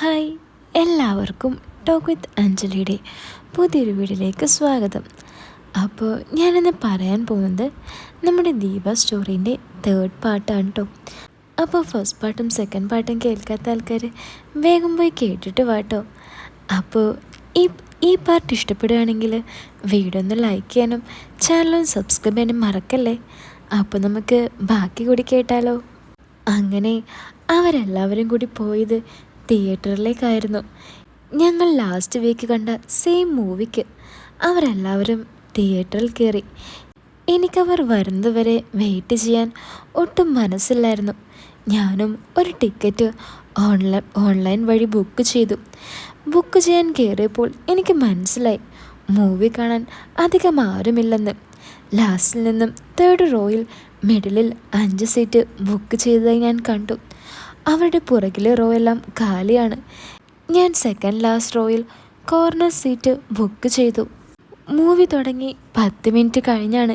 Hi എല്ലാവർക്കും talk with അഞ്ജലിയുടെ പുതിയൊരു വീഡിയോയിലേക്ക് സ്വാഗതം. അപ്പോൾ ഞാനിന്ന് പറയാൻ പോകുന്നത് നമ്മുടെ ദീപ സ്റ്റോറീന്റെ തേർഡ് പാർട്ടാണ് കേട്ടോ അപ്പോൾ ഫസ്റ്റ് പാർട്ടും സെക്കൻഡ് പാർട്ടും കേൾക്കാത്ത ആൾക്കാർ വേഗം പോയി കേട്ടിട്ട് വാട്ടോ അപ്പോൾ ഈ ഈ പാർട്ട് ഇഷ്ടപ്പെടുകയാണെങ്കിൽ വീഡിയോ ഒന്ന് ലൈക്ക് ചെയ്യാനും ചാനൽ സബ്സ്ക്രൈബ് ചെയ്യാനും മറക്കല്ലേ? അപ്പോൾ നമുക്ക് ബാക്കി കൂടി കേട്ടാലോ. അങ്ങനെ അവരെല്ലാവരും കൂടി പോയത് തിയേറ്ററിലേക്കായിരുന്നു. ഞങ്ങൾ ലാസ്റ്റ് വീക്ക് കണ്ട സെയിം മൂവിക്ക് അവരെല്ലാവരും തിയേറ്ററിൽ കയറി എനിക്കവർ വരുന്നതുവരെ വെയിറ്റ് ചെയ്യാൻ ഒട്ടും മനസ്സില്ലായിരുന്നു. ഞാനും ഒരു ടിക്കറ്റ് ഓൺലൈൻ ഓൺലൈൻ വഴി ബുക്ക് ചെയ്തു. ബുക്ക് ചെയ്യാൻ കയറിയപ്പോൾ എനിക്ക് മനസ്സിലായി. മൂവി കാണാൻ അധികം ആരുമില്ലെന്ന്. ലാസ്റ്റിൽ നിന്നും തേർഡ് റോയിൽ മിഡിലിൽ അഞ്ച് സീറ്റ് ബുക്ക് ചെയ്തതായി ഞാൻ കണ്ടു. അവരുടെ പുറകിലെ റോ എല്ലാം ഖാലിയാണ്. ഞാൻ സെക്കൻഡ് ലാസ്റ്റ് റോയിൽ കോർണർ സീറ്റ് ബുക്ക് ചെയ്തു. മൂവി തുടങ്ങി പത്ത് മിനിറ്റ് കഴിഞ്ഞാണ്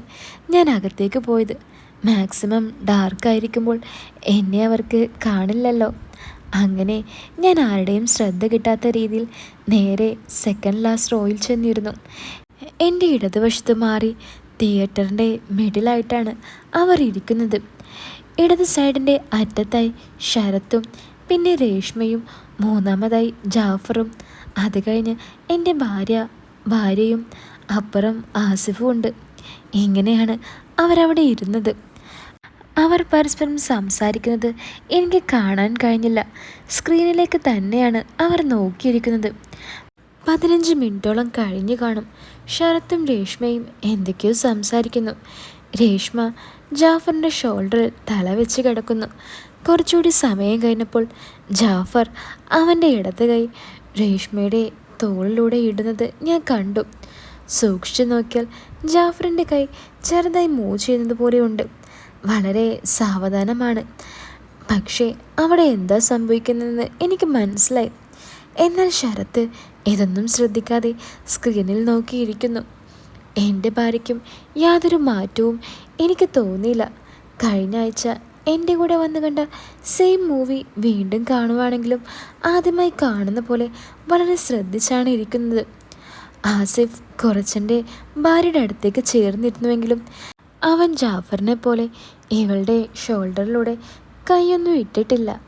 ഞാൻ അകത്തേക്ക് പോയത്. മാക്സിമം ഡാർക്കായിരിക്കുമ്പോൾ എന്നെ അവർക്ക് കാണില്ലല്ലോ. അങ്ങനെ ഞാൻ ആരുടെയും ശ്രദ്ധ കിട്ടാത്ത രീതിയിൽ നേരെ സെക്കൻഡ് ലാസ്റ്റ് റോയിൽ ചെന്നിരുന്നു. എന്റെ ഇടതുവശത്ത് മാറി തിയേറ്ററിന്റെ മിഡിലായിട്ടാണ് അവർ ഇരിക്കുന്നത്. ഇടത് സൈഡിന്റെ അറ്റത്തായി ശരത്തും പിന്നെ രേഷ്മയും മൂന്നാമതായി ജാഫറും. അത് കഴിഞ്ഞ് എന്റെ ഭാര്യ ഭാര്യയും അപ്പുറം ആസിഫും ഉണ്ട്. ഇങ്ങനെയാണ് അവരവിടെ ഇരുന്നത്. അവർ പരസ്പരം സംസാരിക്കുന്നത് എനിക്ക് കാണാൻ കഴിഞ്ഞില്ല. സ്ക്രീനിലേക്ക് തന്നെയാണ് അവർ നോക്കിയിരിക്കുന്നത്. പതിനഞ്ച് മിനിറ്റോളം കഴിഞ്ഞു കാണും. ശരത്തും രേഷ്മയും എന്തൊക്കെയോ സംസാരിക്കുന്നു. രേഷ്മ ജാഫറിന്റെ ഷോൾഡറിൽ തല വെച്ച് കിടക്കുന്നു. കുറച്ചുകൂടി സമയം കഴിഞ്ഞപ്പോൾ ജാഫർ അവന്റെ ഇടത് കൈ രേഷ്മയുടെ തോളിലൂടെ ഇടുന്നത് ഞാൻ കണ്ടു. സൂക്ഷിച്ചു നോക്കിയാൽ ജാഫറിന്റെ കൈ ചെറുതായി മൂവ് ചെയ്യുന്നത് പോലെയുണ്ട്. വളരെ സാവധാനമാണ്. പക്ഷേ അവിടെ എന്താ സംഭവിക്കുന്നതെന്ന് എനിക്ക് മനസ്സിലായി. എന്നാൽ ശരത്ത് ഇതൊന്നും ശ്രദ്ധിക്കാതെ സ്ക്രീനിൽ നോക്കിയിരിക്കുന്നു. എന്റെ ഭാര്യയ്ക്കും യാതൊരു മാറ്റവും എനിക്ക് തോന്നിയില്ല. കഴിഞ്ഞ ആഴ്ച എന്റെ കൂടെ വന്നു കണ്ട സെയിം മൂവി വീണ്ടും കാണുവാണെങ്കിലും ആദ്യമായി കാണുന്ന പോലെ വളരെ ശ്രദ്ധിച്ചാണ് ഇരിക്കുന്നത്. ആസിഫ് കുറച്ചെന്റെ ഭാര്യയുടെ അടുത്തേക്ക് ചേർന്നിരുന്നുവെങ്കിലും അവൻ ജാഫറിനെ പോലെ ഇവളുടെ ഷോൾഡറിലൂടെ കൈയൊന്നും ഇട്ടിട്ടില്ല.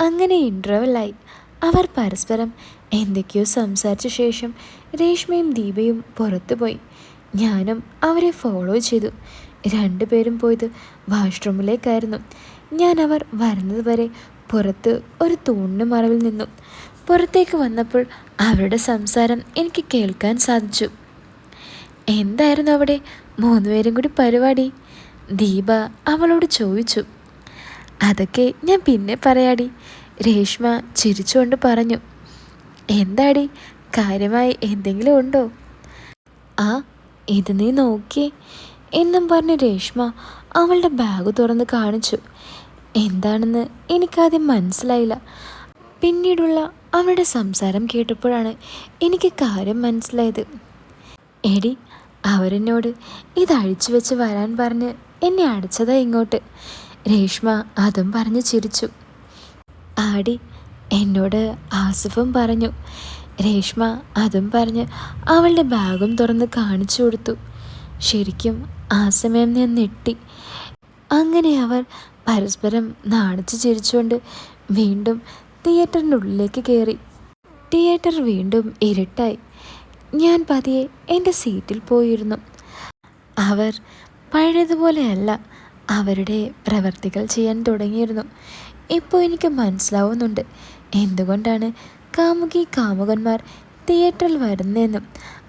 അങ്ങനെ ഇന്റർവെല്ലായി അവർ പരസ്പരം എന്തൊക്കെയോ സംസാരിച്ച ശേഷം രേഷ്മയും ദീപയും പുറത്തുപോയി. ഞാനും അവരെ ഫോളോ ചെയ്തു. രണ്ടുപേരും പോയത് വാഷ്റൂമിലേക്കായിരുന്നു ഞാൻ അവർ വരുന്നതുവരെ പുറത്ത് ഒരു തൂണിന് മറവിൽ നിന്നു. പുറത്തേക്ക് വന്നപ്പോൾ അവരുടെ സംസാരം എനിക്ക് കേൾക്കാൻ സാധിച്ചു. എന്തായിരുന്നു അവിടെ? മൂന്നുപേരും കൂടി പരിപാടി? ദീപ അവളോട് ചോദിച്ചു. അതൊക്കെ ഞാൻ പിന്നെ പറയാടി. രേഷ്മ ചിരിച്ചുകൊണ്ട് പറഞ്ഞു. എന്താടി? കാര്യമായി എന്തെങ്കിലും ഉണ്ടോ? ആ ഇത് നീ നോക്കിയേ എന്നും പറഞ്ഞ് രേഷ്മ അവളുടെ ബാഗ് തുറന്ന് കാണിച്ചു. എന്താണെന്ന് എനിക്കാദ്യം മനസ്സിലായില്ല. പിന്നീടുള്ള അവളുടെ സംസാരം കേട്ടപ്പോഴാണ് എനിക്ക് കാര്യം മനസ്സിലായത്. എടി അവരെന്നോട് ഇത് അഴിച്ചു വെച്ച് വരാൻ പറഞ്ഞ് എന്നെ അടിച്ചതാ ഇങ്ങോട്ട്. രേഷ്മ അതും പറഞ്ഞ് ചിരിച്ചു. ആടി എന്നോട് ആസിഫും പറഞ്ഞു രേഷ്മ അതും പറഞ്ഞ് അവളുടെ ബാഗും തുറന്ന് കാണിച്ചു കൊടുത്തു. ശരിക്കും ആ സമയം ഞാൻ നെട്ടി അങ്ങനെ അവർ പരസ്പരം നാണിച്ച് ചിരിച്ചുകൊണ്ട് വീണ്ടും തിയേറ്ററിന്റെ ഉള്ളിലേക്ക് കയറി. തിയേറ്റർ വീണ്ടും ഇരുട്ടായി. ഞാൻ പതിയെ എന്റെ സീറ്റിൽ പോയിരുന്നു. അവർ പഴയതുപോലെയല്ല അവരുടെ പ്രവർത്തികൾ ചെയ്യാൻ തുടങ്ങിയിരുന്നു. ഇപ്പോൾ എനിക്ക് മനസ്സിലാവുന്നുണ്ട് എന്തുകൊണ്ടാണ് കാമുകി കാമുകന്മാർ തിയേറ്ററിൽ വരുന്നതെന്നും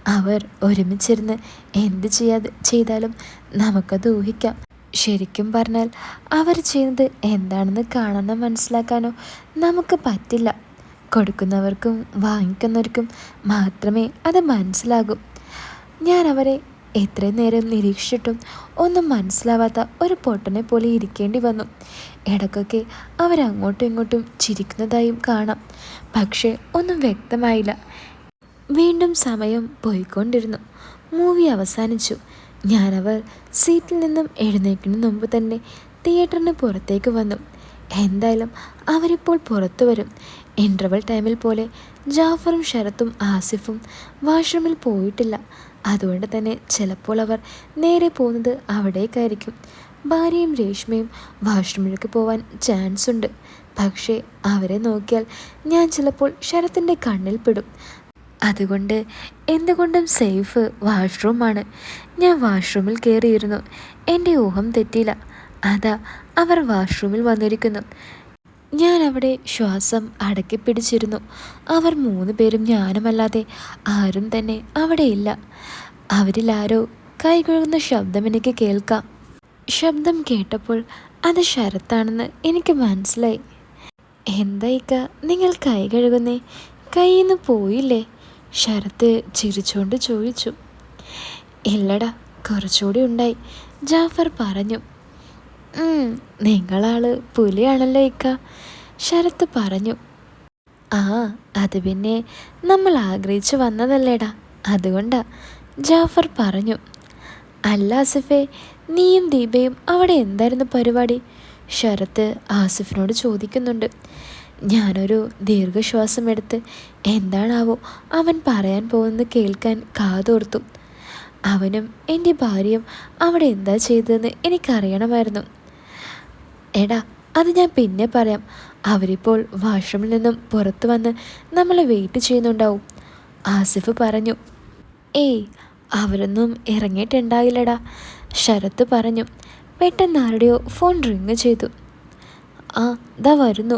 അവർ ഒരുമിച്ചിരുന്ന് എന്ത് ചെയ്യാതെ ചെയ്താലും നമുക്കത് ഊഹിക്കാം. ശരിക്കും പറഞ്ഞാൽ അവർ ചെയ്യുന്നത് എന്താണെന്ന് കാണാനോ മനസ്സിലാക്കാനോ നമുക്ക് പറ്റില്ല. കൊടുക്കുന്നവർക്കും വാങ്ങിക്കുന്നവർക്കും മാത്രമേ അത് മനസ്സിലാകൂ. ഞാൻ അവരെ എത്രയും നേരം നിരീക്ഷിച്ചിട്ടും ഒന്നും മനസ്സിലാവാത്ത ഒരു പൊട്ടനെ പോലെ ഇരിക്കേണ്ടി വന്നു. ഇടക്കൊക്കെ അവരങ്ങോട്ടും ഇങ്ങോട്ടും ചിരിക്കുന്നതായും കാണാം. പക്ഷേ ഒന്നും വ്യക്തമായില്ല. വീണ്ടും സമയം പോയിക്കൊണ്ടിരുന്നു. മൂവി അവസാനിച്ചു. ഞാനവർ സീറ്റിൽ നിന്നും എഴുന്നേക്കുന്ന മുമ്പ് തന്നെ തിയേറ്ററിന് പുറത്തേക്ക് വന്നു. എന്തായാലും അവരിപ്പോൾ പുറത്തു വരും. ഇന്റർവൽ ടൈമിൽ പോലെ ജാഫറും ശരത്തും ആസിഫും വാഷ്റൂമിൽ പോയിട്ടില്ല. അതുകൊണ്ട് തന്നെ ചിലപ്പോൾ അവർ നേരെ പോകുന്നത് അവിടേക്കായിരിക്കും. ഭാര്യയും രേഷ്മയും വാഷ്റൂമിലേക്ക് പോവാൻ ചാൻസ് ഉണ്ട്. പക്ഷേ അവരെ നോക്കിയാൽ ഞാൻ ചിലപ്പോൾ ശരത്തിന്റെ കണ്ണിൽ പെടും. അതുകൊണ്ട് എന്തുകൊണ്ടും സേഫ് വാഷ്റൂമാണ് ഞാൻ വാഷ്റൂമിൽ കയറിയിരുന്നു എന്റെ ഊഹം തെറ്റിയില്ല. അതാ അവർ വാഷ്റൂമിൽ വന്നിരിക്കുന്നു. ഞാൻ അവിടെ ശ്വാസം അടക്കി പിടിച്ചിരുന്നു. അവർ മൂന്ന് പേരും ഞാനുമല്ലാതെ ആരും തന്നെ അവിടെയില്ല അവരിലാരോ ആരോ കൈ കഴുകുന്ന ശബ്ദം എനിക്ക് കേൾക്കാം. ശബ്ദം കേട്ടപ്പോൾ അത് ശരത്താണെന്ന് എനിക്ക് മനസ്സിലായി. എന്തായിക്ക നിങ്ങൾ കൈ കഴുകുന്നേ? കയ്യിൽ നിന്ന് പോയില്ലേ? ശരത്ത് ചിരിച്ചുകൊണ്ട് ചോദിച്ചു. ഇല്ലടാ കുറച്ചുകൂടി ഉണ്ടായി. ജാഫർ പറഞ്ഞു. നിങ്ങളാൾ പുലിയാണല്ലോ ഇക്ക. ശരത്ത് പറഞ്ഞു. ആ അത് പിന്നെ നമ്മൾ ആഗ്രഹിച്ചു വന്നതല്ലേടാ. അതുകൊണ്ടാ ജാഫർ പറഞ്ഞു. അല്ല ആസിഫെ നീയും ദീപയും അവിടെ എന്തായിരുന്നു പരിപാടി? ശരത്ത് ആസിഫിനോട് ചോദിക്കുന്നുണ്ട്. ഞാനൊരു ദീർഘശ്വാസം എടുത്ത് എന്താണാവോ അവൻ പറയാൻ പോകുന്നത് കേൾക്കാൻ കാതോർത്തു. അവനും എന്റെ ഭാര്യയും അവിടെ എന്താ ചെയ്തതെന്ന് എനിക്കറിയണമായിരുന്നു. എടാ അത് ഞാൻ പിന്നെ പറയാം. അവരിപ്പോൾ വാഷ്റൂമിൽ നിന്നും പുറത്തു വന്ന് നമ്മളെ വെയിറ്റ് ചെയ്യുന്നുണ്ടാവും. ആസിഫ് പറഞ്ഞു ഏയ് അവരൊന്നും ഇറങ്ങിയിട്ടുണ്ടാകില്ലടാ ശരത്ത് പറഞ്ഞു പെട്ടെന്ന് ആരുടെയോ ഫോൺ റിങ് ചെയ്തു. ആ ദാ വരുന്നു.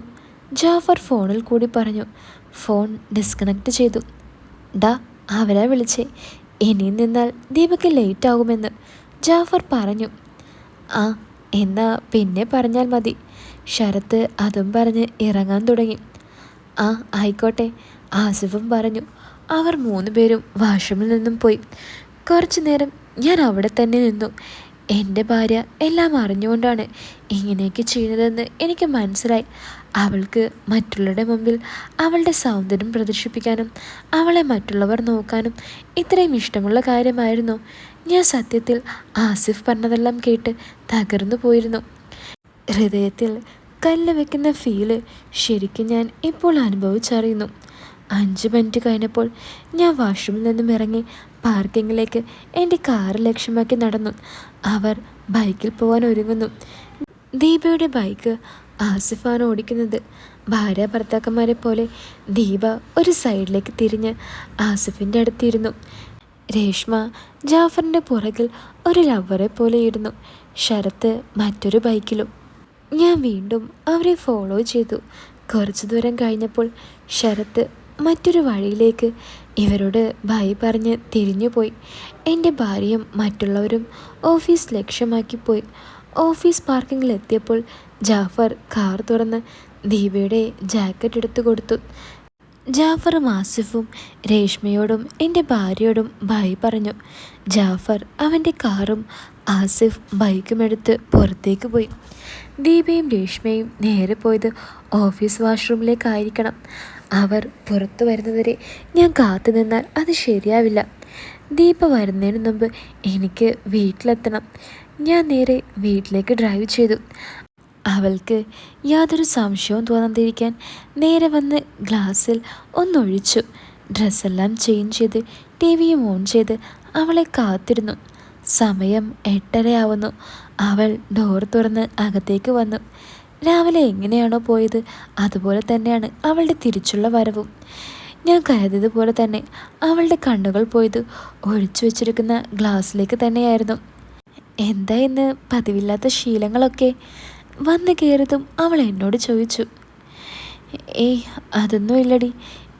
ജാഫർ ഫോണിൽ കൂടി പറഞ്ഞു ഫോൺ ഡിസ്കണക്ട് ചെയ്തു. ദാ അവരാ വിളിച്ചേ. ഇനിയും നിന്നാൽ ദീപക്ക് ലേറ്റ് ആകുമെന്ന്. ജാഫർ പറഞ്ഞു ആ എന്നാ പിന്നെ പറഞ്ഞാൽ മതി. ശരത്ത് അതും പറഞ്ഞ് ഇറങ്ങാൻ തുടങ്ങി. ആ ആയിക്കോട്ടെ ആസിഫും പറഞ്ഞു. അവർ മൂന്ന് പേരും വാഷ്റൂമിൽ നിന്നും പോയി. കുറച്ചു നേരം ഞാൻ അവിടെ തന്നെ നിന്നു. എന്റെ ഭാര്യ എല്ലാം അറിഞ്ഞുകൊണ്ടാണ് ഇങ്ങനെയൊക്കെ ചെയ്യുന്നതെന്ന് എനിക്ക് മനസ്സിലായി. അവൾക്ക് മറ്റുള്ളവരുടെ മുമ്പിൽ അവളുടെ സൗന്ദര്യം പ്രദർശിപ്പിക്കാനും അവളെ മറ്റുള്ളവർ നോക്കാനും ഇത്രയും ഇഷ്ടമുള്ള കാര്യമായിരുന്നു. ഞാൻ സത്യത്തിൽ ആസിഫ് പറഞ്ഞതെല്ലാം കേട്ട് തകർന്നു പോയിരുന്നു. ഹൃദയത്തിൽ കല്ല് വെക്കുന്ന ഫീൽ ശരിക്കും ഞാൻ ഇപ്പോൾ അനുഭവിച്ചറിയുന്നു. അഞ്ച് മിനിറ്റ് കഴിഞ്ഞപ്പോൾ ഞാൻ വാഷ്റൂമിൽ നിന്നും ഇറങ്ങി പാർക്കിങ്ങിലേക്ക് എന്റെ കാറ് ലക്ഷ്യമാക്കി നടന്നു. അവർ ബൈക്കിൽ പോകാൻ ഒരുങ്ങുന്നു. ദീപയുടെ ബൈക്ക് ആസിഫാണ് ഓടിക്കുന്നത്. ഭാര്യ ഭർത്താക്കന്മാരെ പോലെ ദീപ ഒരു സൈഡിലേക്ക് തിരിഞ്ഞ് ആസിഫിന്റെ അടുത്തിരുന്നു രേഷ്മ ജാഫറിന്റെ പുറകിൽ ഒരു ലവറെ പോലെ ഇരുന്നു. ശരത്ത് മറ്റൊരു ബൈക്കിലും. ഞാൻ വീണ്ടും അവരെ ഫോളോ ചെയ്തു. കുറച്ചു ദൂരം കഴിഞ്ഞപ്പോൾ ശരത്ത് മറ്റൊരു വഴിയിലേക്ക് ഇവരോട് ബൈ പറഞ്ഞ് തിരിഞ്ഞുപോയി എന്റെ ഭാര്യയും മറ്റുള്ളവരും ഓഫീസ് ലക്ഷ്യമാക്കി പോയി. ഓഫീസ് പാർക്കിങ്ങിൽ എത്തിയപ്പോൾ ജാഫർ കാർ തുറന്ന് ദീപയുടെ ജാക്കറ്റ് എടുത്തു കൊടുത്തു. ജാഫറും ആസിഫും രേഷ്മയോടും എന്റെ ഭാര്യയോടും ബായി പറഞ്ഞു. ജാഫർ അവന്റെ കാറും ആസിഫ് ബൈക്കും എടുത്ത് പുറത്തേക്ക് പോയി. ദീപയും രേഷ്മയും നേരെ പോയത് ഓഫീസ് വാഷ്റൂമിലേക്കായിരിക്കണം. അവർ പുറത്തു വരുന്നതുവരെ ഞാൻ കാത്തു നിന്നാൽ അത് ശരിയാവില്ല. ദീപ വരുന്നതിന് മുമ്പ് എനിക്ക് വീട്ടിലെത്തണം. ഞാൻ നേരെ വീട്ടിലേക്ക് ഡ്രൈവ് ചെയ്തു. അവൾക്ക് യാതൊരു സംശയവും തോന്നാതിരിക്കാൻ നേരെ വന്ന് ഗ്ലാസ്സിൽ ഒന്നൊഴിച്ചു. ഡ്രസ്സെല്ലാം ചേഞ്ച് ചെയ്ത് ടി വിയും ഓൺ ചെയ്ത് അവളെ കാത്തിരുന്നു. സമയം എട്ടരയാവുന്നു. അവൾ ഡോർ തുറന്ന് അകത്തേക്ക് വന്നു. രാവിലെ എങ്ങനെയാണോ പോയത് അതുപോലെ തന്നെയാണ് അവളുടെ തിരിച്ചുള്ള വരവും. ഞാൻ കരുതിയതുപോലെ തന്നെ അവളുടെ കണ്ണുകൾ പോയത് ഒഴിച്ചു വെച്ചിരിക്കുന്ന ഗ്ലാസ്സിലേക്ക് തന്നെയായിരുന്നു. എന്താ ഇന്ന് പതിവില്ലാത്ത ശീലങ്ങളൊക്കെ? വന്ന് കയറിയതും അവൾ എന്നോട് ചോദിച്ചു ഏയ് അതൊന്നും ഇല്ലടി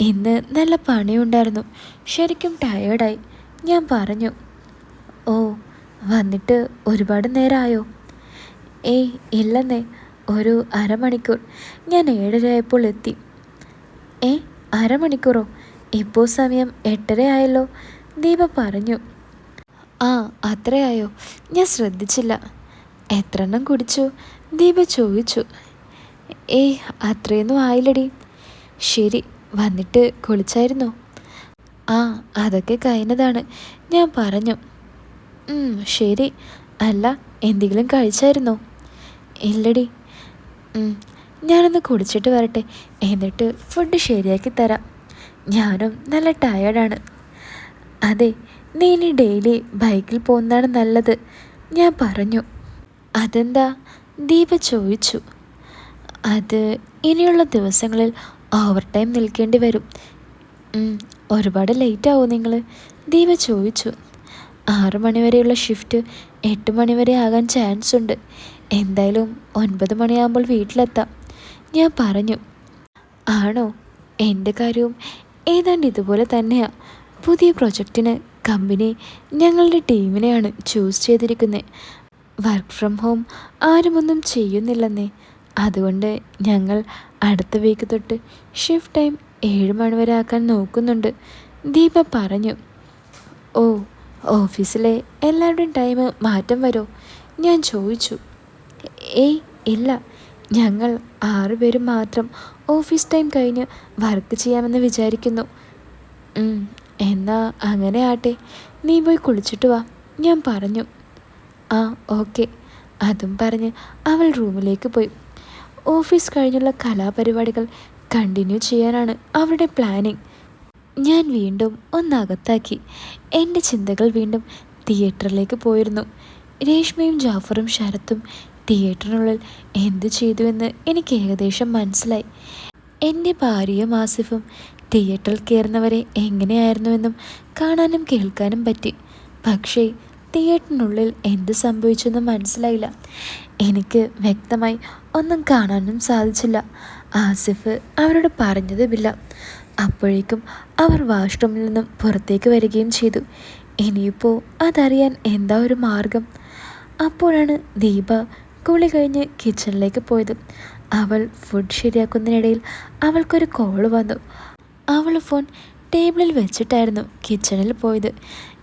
ഇന്ന് നല്ല പണിയുണ്ടായിരുന്നു. ശരിക്കും ടയേർഡായി ഞാൻ പറഞ്ഞു ഓ വന്നിട്ട് ഒരുപാട് നേരമായോ ഏയ് ഇല്ലെന്നേ ഒരു അരമണിക്കൂർ. ഞാൻ ഏഴരയായപ്പോൾ എത്തി. ഏ അരമണിക്കൂറോ? ഇപ്പോൾ സമയം എട്ടരയായല്ലോ. ദീപ പറഞ്ഞു ആ അത്രയായോ? ഞാൻ ശ്രദ്ധിച്ചില്ല. എത്രണ്ണം കുടിച്ചു? ദീപ ചോദിച്ചു ഏ അത്രയൊന്നും ആയില്ലടി. ശരി വന്നിട്ട് കുളിച്ചായിരുന്നു? ആ അതൊക്കെ കഴിഞ്ഞതാണ്. ഞാൻ പറഞ്ഞു. ശരി. അല്ല എന്തെങ്കിലും കഴിച്ചായിരുന്നോ? ഇല്ലടി. ഞാനൊന്ന് കുടിച്ചിട്ട് വരട്ടെ. എന്നിട്ട് ഫുഡ് ശരിയാക്കി തരാം. ഞാനും നല്ല ടയേർഡാണ് അതെ നീ ഇനി ഡെയിലി ബൈക്കിൽ പോകുന്നതാണ് നല്ലത് ഞാൻ പറഞ്ഞു. അതെന്താ? ദീപ ചോദിച്ചു അത് ഇനിയുള്ള ദിവസങ്ങളിൽ ഓവർ ടൈം നിൽക്കേണ്ടി വരും. ഒരുപാട് ലേറ്റ് ആവും നിങ്ങൾ ദീപ ചോദിച്ചു ആറു മണിവരെയുള്ള ഷിഫ്റ്റ് എട്ട് മണിവരെ ആകാൻ ചാൻസ് ഉണ്ട്. എന്തായാലും ഒൻപത് മണിയാകുമ്പോൾ വീട്ടിലെത്താം. ഞാൻ പറഞ്ഞു ആണോ? എന്റെ കാര്യവും ഏതാണ്ട് ഇതുപോലെ തന്നെയാണ് പുതിയ പ്രൊജക്റ്റിന് കമ്പനി ഞങ്ങളുടെ ടീമിനെയാണ് ചൂസ് ചെയ്തിരിക്കുന്നത് വർക്ക് ഫ്രം ഹോം ആരുമൊന്നും ചെയ്യുന്നില്ലെന്നേ. അതുകൊണ്ട് ഞങ്ങൾ അടുത്ത വീക്ക് തൊട്ട് ഷിഫ്റ്റ് ടൈം ഏഴ് മണിവരെ ആക്കാൻ നോക്കുന്നുണ്ട്. ദീപ പറഞ്ഞു ഓ ഓഫീസിലെ എല്ലാവരുടെയും ടൈം മാറ്റം വരോ? ഞാൻ ചോദിച്ചു ഏയ് ഇല്ല. ഞങ്ങൾ ആറുപേരും മാത്രം ഓഫീസ് ടൈം കഴിഞ്ഞ് വർക്ക് ചെയ്യാമെന്ന് വിചാരിക്കുന്നു. എന്നാ അങ്ങനെ ആട്ടെ. നീ പോയി കുളിച്ചിട്ട് വാ ഞാൻ പറഞ്ഞു. ആ ഓക്കെ. അതും പറഞ്ഞ് അവൾ റൂമിലേക്ക് പോയി. ഓഫീസ് കഴിഞ്ഞുള്ള കലാപരിപാടികൾ കണ്ടിന്യൂ ചെയ്യാനാണ് അവരുടെ പ്ലാനിങ്. ഞാൻ വീണ്ടും ഒന്നകത്താക്കി എന്റെ ചിന്തകൾ വീണ്ടും തിയേറ്ററിലേക്ക് പോയിരുന്നു. രേഷ്മയും ജാഫറും ശരത്തും തിയേറ്ററിനുള്ളിൽ എന്ത് ചെയ്തുവെന്ന് എനിക്ക് ഏകദേശം മനസ്സിലായി. എന്റെ ഭാര്യയും ആസിഫും തിയേറ്ററിൽ കയറുന്നവരെ എങ്ങനെയായിരുന്നുവെന്നും കാണാനും കേൾക്കാനും പറ്റി. പക്ഷേ തിയേറ്ററിനുള്ളിൽ എന്ത് സംഭവിച്ചെന്ന് മനസ്സിലായില്ല. എനിക്ക് വ്യക്തമായി ഒന്നും കാണാനും സാധിച്ചില്ല. ആസിഫ് അവരോട് പറഞ്ഞതുമില്ല. അപ്പോഴേക്കും അവർ വാഷ്റൂമിൽ നിന്നും പുറത്തേക്ക് വരികയും ചെയ്തു. ഇനിയിപ്പോൾ അതറിയാൻ എന്താ ഒരു മാർഗം? അപ്പോഴാണ് ദീപ കുളി കഴിഞ്ഞ് കിച്ചണിലേക്ക് പോയത്. അവൾ ഫുഡ് ശരിയാക്കുന്നതിനിടയിൽ അവൾക്കൊരു കോൾ വന്നു. അവൾ ഫോൺ ടേബിളിൽ വെച്ചിട്ടായിരുന്നു കിച്ചണിൽ പോയത്.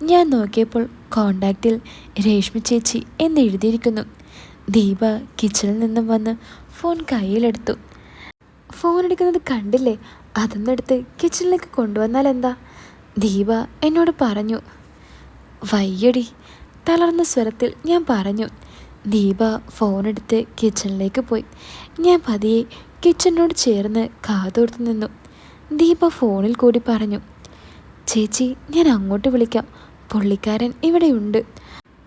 ഞാൻ നോക്കിയപ്പോൾ കോണ്ടാക്റ്റിൽ രേഷ്മ ചേച്ചി എന്ന് എഴുതിയിരിക്കുന്നു. ദീപ കിച്ചണിൽ നിന്നും വന്ന് ഫോൺ കയ്യിലെടുത്തു. ഫോൺ എടുക്കുന്നത് കണ്ടില്ലേ? അതൊന്നെടുത്ത് കിച്ചണിലേക്ക് കൊണ്ടുവന്നാൽ എന്താ? ദീപ എന്നോട് പറഞ്ഞു. വയ്യടി തളർന്ന സ്വരത്തിൽ ഞാൻ പറഞ്ഞു. ദീപ ഫോണെടുത്ത് കിച്ചണിലേക്ക് പോയി. ഞാൻ പതിയെ കിച്ചണിനോട് ചേർന്ന് കാതോർത്ത് നിന്നു. ദീപ ഫോണിൽ കൂടി പറഞ്ഞു ചേച്ചി ഞാൻ അങ്ങോട്ട് വിളിക്കാം. പുള്ളിക്കാരൻ ഇവിടെയുണ്ട്.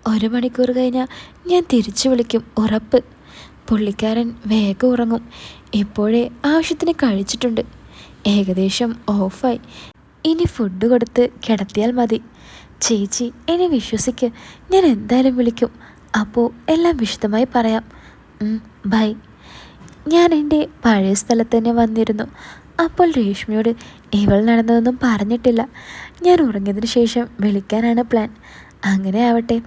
ഒരു മണിക്കൂർ കഴിഞ്ഞാൽ ഞാൻ തിരിച്ചു വിളിക്കും ഉറപ്പ്. പുള്ളിക്കാരൻ വേഗം ഉറങ്ങും. ഇപ്പോഴേ ആവശ്യത്തിന് കഴിച്ചിട്ടുണ്ട്. ഏകദേശം ഓഫായി. ഇനി ഫുഡ് കൊടുത്ത് കിടത്തിയാൽ മതി. ചേച്ചി എന്നെ വിശ്വസിക്ക്. ഞാൻ എന്തായാലും വിളിക്കും. അപ്പോൾ എല്ലാം വിശദമായി പറയാം. ബൈ. ഞാൻ എന്റെ പഴയ സ്ഥലത്ത് തന്നെ വന്നിരുന്നു. അപ്പോൾ രേഷ്മിയോട് ഇവൾ നടന്നതൊന്നും പറഞ്ഞിട്ടില്ല. ഞാൻ ഉറങ്ങിയതിന് ശേഷം വിളിക്കാനാണ് പ്ലാൻ. അങ്ങനെ ആവട്ടെ.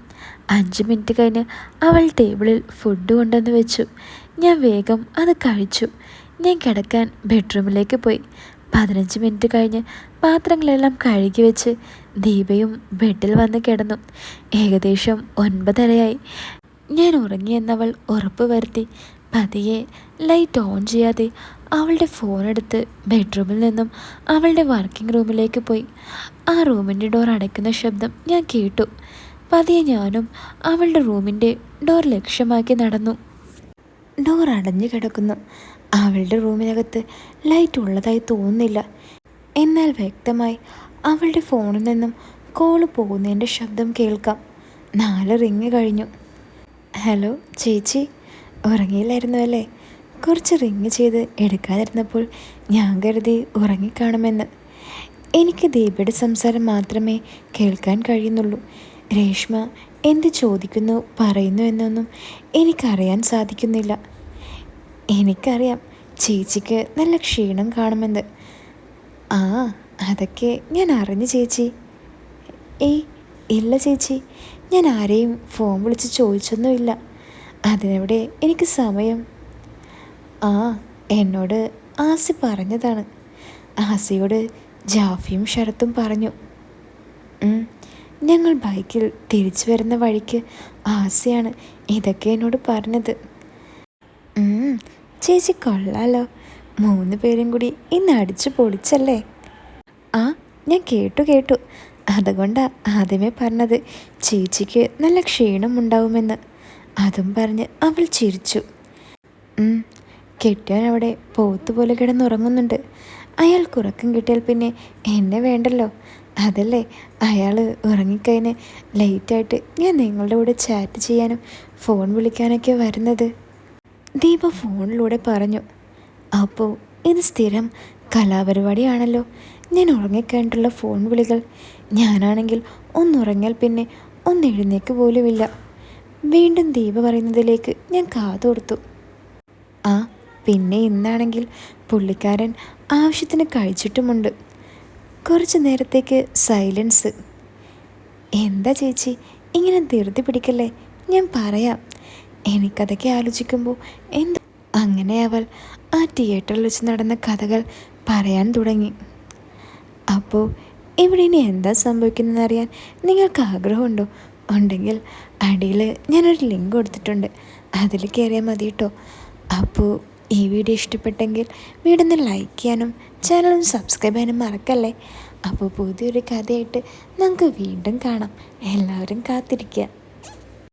അഞ്ച് മിനിറ്റ് കഴിഞ്ഞ് അവൾ ടേബിളിൽ ഫുഡ് കൊണ്ടുവന്ന് വെച്ചു. ഞാൻ വേഗം അത് കഴിച്ചു. ഞാൻ കിടക്കാൻ ബെഡ്റൂമിലേക്ക് പോയി. പതിനഞ്ച് മിനിറ്റ് കഴിഞ്ഞ് പാത്രങ്ങളെല്ലാം കഴുകി വെച്ച് ദീപയും ബെഡിൽ വന്ന് കിടന്നു. ഏകദേശം ഒൻപതരയായി. ഞാൻ ഉറങ്ങിയെന്നവൾ ഉറപ്പ് വരുത്തി. പതിയെ ലൈറ്റ് ഓൺ ചെയ്യാതെ അവളുടെ ഫോണെടുത്ത് ബെഡ്റൂമിൽ നിന്നും അവളുടെ വർക്കിംഗ് റൂമിലേക്ക് പോയി. ആ റൂമിന്റെ ഡോർ അടയ്ക്കുന്ന ശബ്ദം ഞാൻ കേട്ടു. പതിയെ ഞാനും അവളുടെ റൂമിന്റെ ഡോർ ലക്ഷ്യമാക്കി നടന്നു. ഡോർ അടഞ്ഞു കിടക്കുന്നു. അവളുടെ റൂമിനകത്ത് ലൈറ്റ് ഉള്ളതായി തോന്നുന്നില്ല. എന്നാൽ വ്യക്തമായി അവളുടെ ഫോണിൽ നിന്നും കോൾ പോകുന്നതിന്റെ ശബ്ദം കേൾക്കാം. നാല് റിങ് കഴിഞ്ഞു. ഹലോ ചേച്ചി. ഉറങ്ങിയില്ലായിരുന്നു അല്ലേ? കുറച്ച് റിങ് ചെയ്ത് എടുക്കാതിരുന്നപ്പോൾ ഞാൻ കരുതി ഉറങ്ങിക്കാണുമെന്ന്. എനിക്ക് ദീപയുടെ സംസാരം മാത്രമേ കേൾക്കാൻ കഴിയുന്നുള്ളൂ. രേഷ്മ എന്ത് ചോദിക്കുന്നു പറയുന്നു എന്നൊന്നും എനിക്കറിയാൻ സാധിക്കുന്നില്ല. എനിക്കറിയാം ചേച്ചിക്ക് നല്ല ക്ഷീണം കാണുമെന്ന്. ആ അതൊക്കെ ഞാൻ അറിഞ്ഞു ചേച്ചി. ഏയ് ഇല്ല ചേച്ചി. ഞാൻ ആരെയും ഫോൺ വിളിച്ച് ചോദിച്ചൊന്നുമില്ല. അതിനവിടെ എനിക്ക് സമയം ആ എന്നോട് ആസി പറഞ്ഞതാണ്. ആസിയോട് ജാഫിയും ശരത്തും പറഞ്ഞു ഞങ്ങൾ ബൈക്കിൽ തിരിച്ചു വരുന്ന വഴിക്ക് ആസിയാണ് ഇതൊക്കെ എന്നോട് പറഞ്ഞത്. ചേച്ചി കൊള്ളാലോ മൂന്ന് പേരും കൂടി ഇന്ന് അടിച്ചു പൊളിച്ചല്ലേ? ആ ഞാൻ കേട്ടു കേട്ടു. അതുകൊണ്ടാണ് ആദ്യമേ പറഞ്ഞത് ചേച്ചിക്ക് നല്ല ക്ഷീണമുണ്ടാവുമെന്ന്. അതും പറഞ്ഞ് അവൾ ചിരിച്ചു. കെട്ടിയവൻ അവിടെ പോത്ത് പോലെ കിടന്നുറങ്ങുന്നുണ്ട്. അയാൾക്ക് ഉറക്കം കിട്ടിയാൽ പിന്നെ എന്നെ വേണ്ടല്ലോ. അതല്ലേ? അയാൾ ഉറങ്ങിക്കഴിഞ്ഞ് ലേറ്റായിട്ട് ഞാൻ നിങ്ങളുടെ കൂടെ ചാറ്റ് ചെയ്യാനും ഫോൺ വിളിക്കാനൊക്കെ വരുന്നത്. ദീപ ഫോണിലൂടെ പറഞ്ഞു. അപ്പോൾ ഇത് സ്ഥിരം കലാപരിപാടിയാണല്ലോ. ഞാൻ ഉറങ്ങിക്കഴിഞ്ഞിട്ടുള്ള ഫോൺ വിളികൾ. ഞാനാണെങ്കിൽ ഒന്നുറങ്ങിയാൽ പിന്നെ ഒന്ന് എഴുന്നേക്ക് പോലുമില്ല. വീണ്ടും ദീപ പറയുന്നതിലേക്ക് ഞാൻ കാതോർത്തു. ആ പിന്നെ ഇന്നാണെങ്കിൽ പുള്ളിക്കാരൻ ആവശ്യത്തിന് കഴിച്ചിട്ടുമുണ്ട്. കുറച്ച് നേരത്തേക്ക് സൈലൻസ്. എന്താ ചേച്ചി ഇങ്ങനെ ധൃതി പിടിക്കല്ലേ? ഞാൻ പറയാം. എനിക്കതൊക്കെ ആലോചിക്കുമ്പോൾ എന്ത്? അങ്ങനെ അവൾ ആ തിയേറ്ററിൽ വെച്ച് നടന്ന കഥകൾ പറയാൻ തുടങ്ങി. അപ്പോൾ ഇവിടെ ഇനി എന്താ സംഭവിക്കുന്നതെന്ന് അറിയാൻ നിങ്ങൾക്ക് ആഗ്രഹമുണ്ടോ? ഉണ്ടെങ്കിൽ അടിയിൽ ഞാനൊരു ലിങ്ക് കൊടുത്തിട്ടുണ്ട്. അതിൽ കയറിയാൽ മതി കേട്ടോ അപ്പോൾ ഈ വീഡിയോ ഇഷ്ടപ്പെട്ടെങ്കിൽ വീടൊന്ന് ലൈക്ക് ചെയ്യാനും ഒന്ന് സബ്സ്ക്രൈബ് ചെയ്യാനും മറക്കല്ലേ? അപ്പോൾ പുതിയൊരു കഥയായിട്ട് നമുക്ക് വീണ്ടും കാണാം. എല്ലാവരും കാത്തിരിക്കുക.